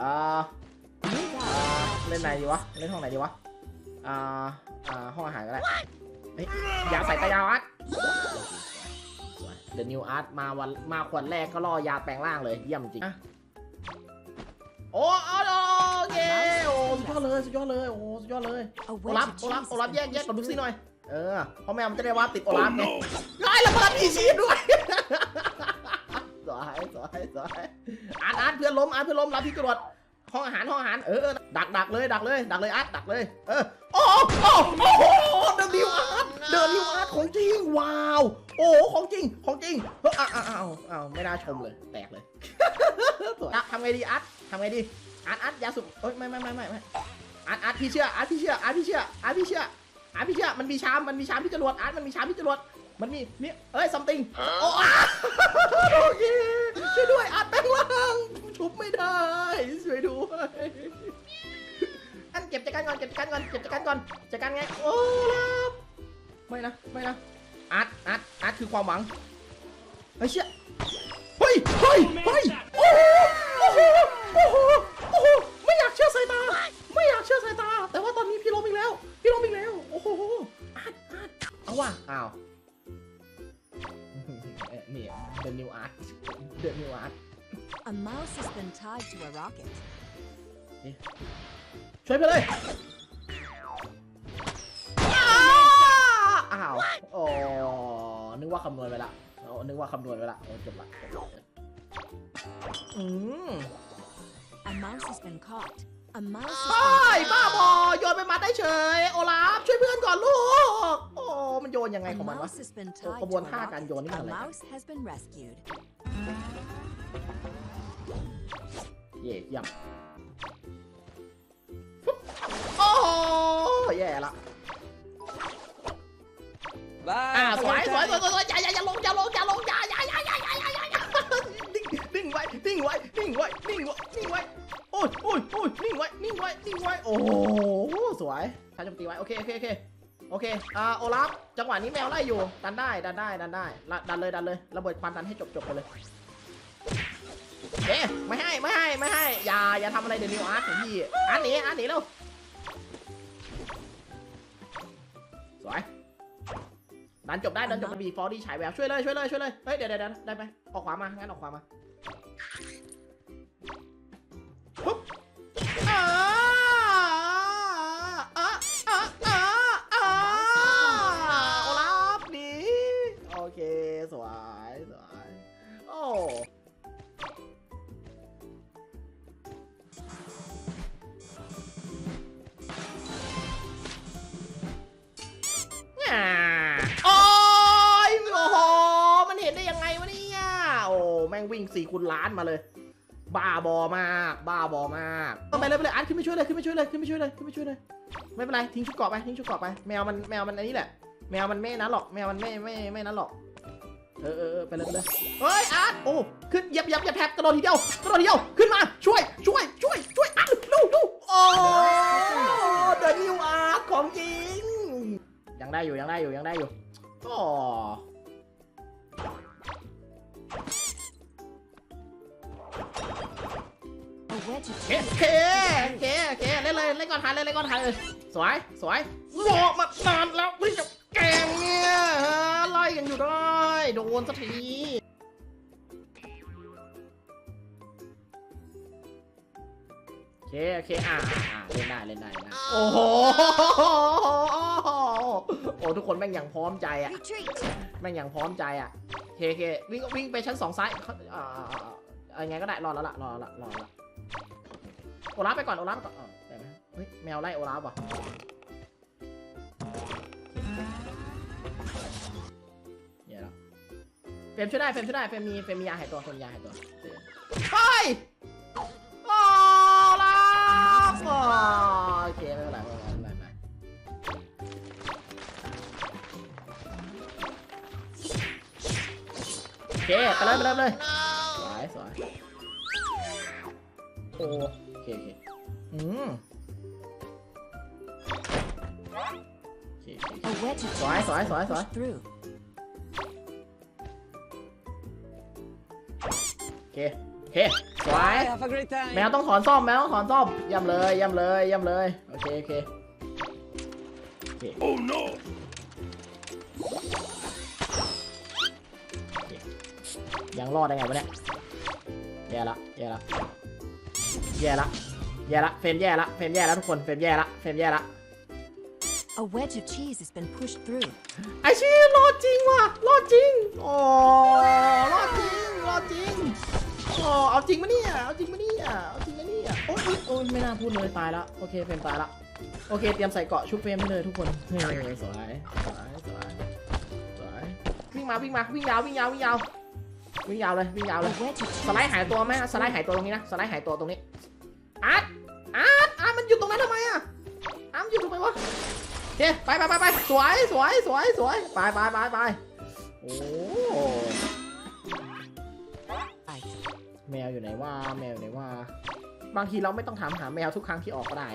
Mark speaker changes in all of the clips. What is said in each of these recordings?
Speaker 1: อ่าอ่าเล่นไหนดีวะ เล่นห้องไหนดีวะ อ่า อ่า ห้องอาหารก็ได้เฮ้ยยาใส่ตายาวอาร์ตเดอะนิวอาร์ตมาวันมาขวดแรกก็ล่อยาแปลงร่างเลยเยี่ยมจริงอะโอ้เอาโอเคโอ้สุดยอดเลยสุดยอดเลยโอ้สุดยอดเลย
Speaker 2: A
Speaker 1: โอ
Speaker 2: wedge
Speaker 1: ลับ
Speaker 2: of
Speaker 1: โอลับ
Speaker 2: cheese
Speaker 1: โอลับ
Speaker 2: has
Speaker 1: แยก
Speaker 2: been
Speaker 1: แยกกับลู
Speaker 2: pushed
Speaker 1: ซี่ห
Speaker 2: through.
Speaker 1: น่อยเออเพราะแมวมันจะได้ว่าติดโอลับไงไอ้ระเบิดพีชีพด้วยสวยสวยสวย พื่อนล้มอาร์ตเพื่อนล้มรับที่กระโดดห้องอาหารห้องอาหารเออดักดักเลยดักเลยดักเลยอาร์ตดักเลย เออโอ้โอ้โอ้โหเดนิวอาร์ตเดนิวอาร์ตของจริงว้าว โอ้ของจริงของจริงเฮ้ยอ้าวอ้าวอ้าวอ้าไม่น่าชมเลย แตกเลยสวยอะทำไงดีอาร์ตทำไงดีอาร์ตอาร์ตยาสุกเอ้ยไม่ไม่ไม่ไม่ไม่อาร์ตอาร์ตพี่เชื่ออาร์ตพี่เชื่ออาร์ตพี่เชื่ออาร์ตพี่เชื่ออาร์ตพี่เชื่อมันมีชามมันมีชามที่จรวดอาร์ตมันมีชามที่จรวดมันมีนี่เอ้ย something โอ้ ไม่ได้ช่วยด้วยอันเก็บจัดการก่อนเก็บจัดการก่อนเก็บจัดการก่อนจัดการไงโอ้รับไม่นะไม่นะอาร์ตอาร์ตอาร์ตคือความหวังเฮ้เชี่ยเฮ้ยเฮ้ยเฮ้ยโอ้โหโอ้โหโอ้โหโอ้โหไม่อยากเชื่อสายตา ไม่อยากเชื่อสายตา แต่ว่าตอนนี้พี่ล้มอีกแล้ว พี่ล้มอีกแล้วโอ้โหอาร์ตอาร์ตเอาว่ะอ้าวเอ่อนี่ the new art the new art
Speaker 2: A mouse has been tied to a rocket.
Speaker 1: ช่วยไปเลยอ้าอ้าวโอ้นึกว่าคำนวณไปละโอ้นึกว่าคำนวณไปละโอ้จบละจบละอืม
Speaker 2: A mouse has been caught. A mouse
Speaker 1: ไอ้
Speaker 2: has
Speaker 1: ย
Speaker 2: been
Speaker 1: บ้า
Speaker 2: caught.
Speaker 1: บอ โยนไปมาได้เฉย โอลาฟ ช่วยเพื่อนก่อนลูก โอ้ มันโยนยังไง
Speaker 2: A
Speaker 1: ของมันวะ
Speaker 2: mouse has been
Speaker 1: Oh,
Speaker 2: tied
Speaker 1: ข
Speaker 2: to
Speaker 1: บวน
Speaker 2: a
Speaker 1: ท่าการโยนนี่มัน
Speaker 2: rocket.
Speaker 1: อะไร
Speaker 2: A
Speaker 1: กัน
Speaker 2: mouse has been rescued.
Speaker 1: เย่เยี่ยมโอ้แย่ละบ้าอ่าสวยสวยสวยสวยอย่าอย่าอย่าลงอย่าลงอย่าลงอย่าอย่าอย่าอย่าอย่าอย่าอย่านิ่งดิ่งไว้ดิ่งไว้ดิ่งไว้ดิ่งไว้ดิ่งไว้โอ้ยโอ้ยโอ้ยดิ่งไว้ดิ่งไว้ดิ่งไว้โอ้สวยท้าจมตีไว้โอเคโอเคโอเคโอเคอ่าโอลาฟจังหวะนี้แมวไล่อยู่ดันได้ดันได้ดันได้ดันเลยดันเลยระเบิดควันดันให้จบจบไปเลย เอ๊ะไม่ให้ไม่ให้ไม่ให้อย่าอย่าทำอะไรเดี๋ยวนิวอาร์ตของพี่อาร์ตหนีอาร์ตหนีเร็วสวยดันจบได้ดันจบกับบีฟอร์ดี้ฉายแววช่วยเลยช่วยเลยช่วยเลยเฮ้ยเดี๋ยเดี๋ยวเดี๋ยวได้ไหมออกขวามางั้นออกขวามาปุ๊บ สี่คูณล้านมาเลย บ้าบอมาก บ้าบอมากต้องไปเลยไปเลยอาร์ตขึ้นไปช่วยเลยขึ้นไปช่วยเลยขึ้นไปช่วยเลยขึ้นไปช่วยเลย ไม่เป็นไรทิ้งชุดเกราะไปทิ้งชุดเกราะไปแมวมันแมวมันอันนี้แหละ แมวมันไม่นั้นหรอกแมวมันไม่ไม่ไม่นั้นหรอกเออเออไปเลยไปเลยเฮ้ยอาร์ตโอ้ขึ้นเหยับเหยับเหยับแทบกระโดดทีเดียวกระโดดทีเดียวขึ้นมาช่วยช่วยช่วยช่วยอาร์ตดูดูโอ้เดนิวอาร์ตของจริงยังได้อยู่ยังได้อยู่ยังได้อยู่โเคเคเคเคเล่นเลยเล่นก่อนทันเลยเล่นก่อนทันเลยสวยสวยรอมานานแล้วเพิ่งจะแกงเนี่ยไล่กันอยู่ได้โดนสักทีโอเคโอเคอ่าเล่นได้เล่นได้นได้โอ้โหโอ้ทุกคนแม่งอย่างพร้อมใจอะแม่งอย่างพร้อมใจอะเคเควิ่งวิ่งไปชั้นสองซ้ายเอ่าอ่าอ่าอ่ายังไงก็ได้รอแล้วล่ะรอแล้วล่ะรอแล้ว โอลาฟไปก่อนโอลาฟไปก่อนอ่าได้ไหมเฮ้ยแมวไล่โอลาฟว่ะเดี๋ยวแล้วเฟมช่วยได้เฟมช่วยได้เฟมมีเฟมมียาหายตัวเฟมมียาหายตัวเฮ้ยโอลาฟโอเคไม่เป็นไรไม่เป็นไรไม่เป็นไรโอเคไปเลยไปเลยไปเลยสวยสวยโอ้ เคโอเคอืมโอเคโอเค
Speaker 2: A wedge of cheese
Speaker 1: Sorry, sorry,
Speaker 2: has
Speaker 1: sorry,
Speaker 2: been pushed through.
Speaker 1: โอเคโอเคเคสวย
Speaker 3: Bye, have a great time.
Speaker 1: แมวต้องถอนซ่อมแมวต้องถอนซ่อมย่ำเลยย่ำเลยย่ำเลยโอเคโอเค
Speaker 4: Oh no!
Speaker 1: ยังรอดได้ไงวะเนี่ยแย่ละแย่ละ แย่ละแย่ละเฟรมแย่ละเฟรมแย่ละทุกคนเฟรมแย่ละเฟรมแย่ละ
Speaker 2: A wedge of cheese has been pushed through.
Speaker 1: ไอชีรอดจริงว่ะรอดจริงโอ้รอดจริงรอดจริงโอ้เอาจริงมะเนี่ยเอาจริงมะเนี่ยเอาจริงมะเนี่ยโอ้ยโอ้ยไม่น่าพูดเลยตายละโอเคเฟรมตายละโอเคเตรียมใส่เกราะชุบเฟรมได้เลยทุกคนเฮ้ยสวยสวยสวยสวยวิ่งมาวิ่งมาวิ่งยาววิ่งยาววิ่งยาว วิ่งยาวเลยวิ่งยาวเลยสไลด์หายตัวไหมสไลด์หายตัวตรงนี้นะสไลด์หายตัวตรงนี้อาร์ตอาร์ตอาร์ตมันอยู่ตรงนั้นทำไมอะอาร์ตอยู่ตรงไหนวะโอเคไปไปไปไปสวยสวยสวยสวยไปไปไปไปโอ้
Speaker 2: cheese.
Speaker 1: แมวอยู่ไหนว่าแมวอยู่ไหนว่าบางทีเราไม่ต้องถามหาแมวทุกครั้งที่ออกก็ได้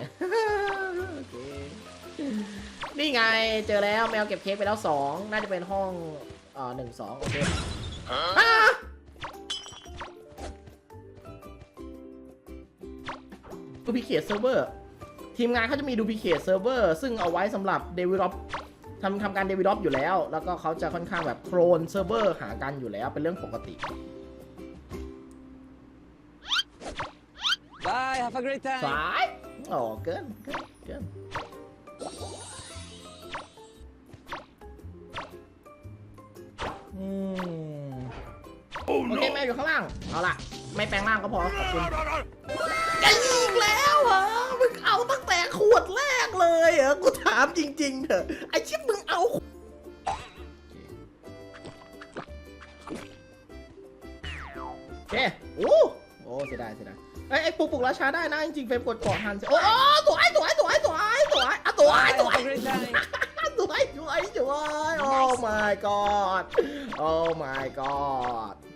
Speaker 1: นี่ไงเจอแล้วแมวเก็บเค้กไปแล้วสองน่าจะเป็นห้องเอ่อหนึ่งสองโอเค ดูพิเคทเซิร์ฟเวอร์ทีมงานเขาจะมีดูพิเคทเซิร์ฟเวอร์ซึ่งเอาไว้สำหรับเดวิล o p ทำทำการเดวิล o p อยู่แล้ว แล้วก็เขาจะค่อนข้างแบบโครนเซิร์ฟเวอร์หากันอยู่แล้วเป็นเรื่องปกติ
Speaker 3: Bye, have a great
Speaker 1: ส
Speaker 3: time. า
Speaker 1: ยโอ้เกินเกินเกิน อเค
Speaker 4: no!
Speaker 1: แมวอยู่ข้างล่าง เอาล่ะ ไม่แปลงร่างก็พอขอบคุณไอ้อีกแล้วเหรอ มึงเอาตั้งแต่ขวดแรกเลยเหรอ กูถามจริงๆเถอะ ไอ้ชิปมึงเอา โอเค โอ้ โอ้เสียดายเสียดายไอ้ยไอ้ปลุกปลุกราชาได้นะจริงๆเฟรมกดเกาะทันโอ้โอ้สวยสวยสวยสวยสวยอะสวย
Speaker 3: Bye,
Speaker 1: สวย
Speaker 3: have a great time.
Speaker 1: สวยสวยสวยโอ้ my god โอ้ my god โอ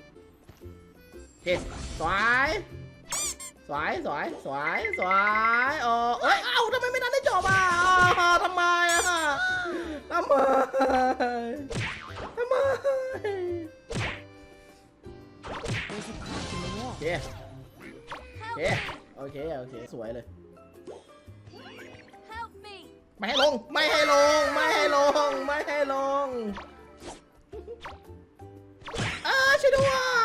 Speaker 1: เคสวยสวยสวยสวยสวยโอ้เอ้ยเอ้าทำไมไม่ทันได้จบอะอ้าวทำไมอะทำไมทำไมโอเคโอเคโอเคโอเคสวยเลยไม่ให้ลง ไม่ให้ลง ไม่ให้ลง ไม่ให้ลงเออช่วยด้วย